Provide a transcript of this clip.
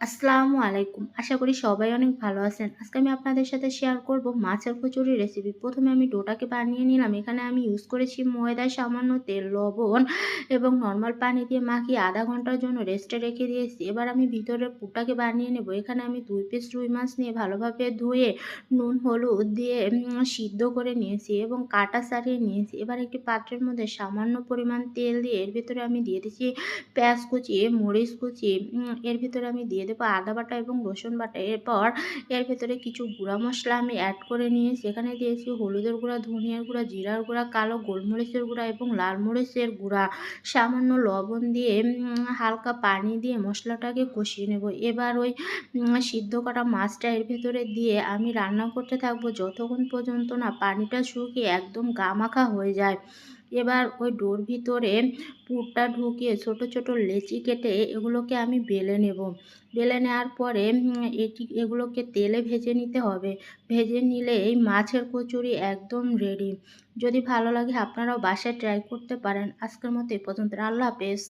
আসসালামু আলাইকুম। আশা করি সবাই অনেক ভালো আছেন। আজকে আমি আপনাদের সাথে শেয়ার করব মাছের কচুরি রেসিপি। প্রথমে আমি ডোটাকে বানিয়ে নিলাম। এখানে আমি ইউজ করেছি ময়দা, সামান্য তেল, লবণ এবং নর্মাল পানি দিয়ে মাখিয়ে আধা ঘণ্টার জন্য রেস্টে রেখে দিয়েছি। এবার আমি ভিতরের পুরটাকে বানিয়ে নেব। এখানে আমি দুই পিস রুই মাছ নিয়ে ভালোভাবে ধুয়ে নুন, হলুদ দিয়ে সিদ্ধ করে নিয়েছি এবং কাটা সারিয়ে নিয়েছি। এবার একটি পাত্রের মধ্যে সামান্য পরিমাণ তেল দিয়ে এর ভিতরে আমি দিয়ে দিচ্ছি পেঁয়াজ কুচি, মরিচ কুচি, এর ভিতরে আমি দিয়ে দেব আদা বাটা এবং রসুন বাটা। এরপর এর ভেতরে কিছু গুঁড়া মশলা আমি অ্যাড করে নিয়েছি। এখানে দিয়েছি হলুদের গুঁড়া, ধনিয়ার গুঁড়া, জিরার গুঁড়া, কালো গোলমরিচের গুঁড়া এবং লাল মরিচের গুঁড়া। সামান্য লবণ দিয়ে হালকা পানি দিয়ে মশলাটাকে কষিয়ে নেব। এবার ওই সিদ্ধ করা মাছটা এর ভেতরে দিয়ে আমি রান্না করতে থাকব যতক্ষণ পর্যন্ত না পানিটা শুকিয়ে একদম গামাখা হয়ে যায়। এবার ওই ডোর ভিতরে পুরটা ঢুকিয়ে ছোট, ছোট লেচি কেটে এগুলোকে আমি বেলে নেব। বেলে নেওয়ার পরে এটি এগুলোকে তেলে ভেজে নিতে হবে। ভেজে নিলে এই মাছের কচুরি একদম রেডি যদি ভালো লাগে আপনারাও বাসায় ট্রাই করতে পারেন। আজকের মতো এ পর্যন্ত। আল্লাহ হাফেজ।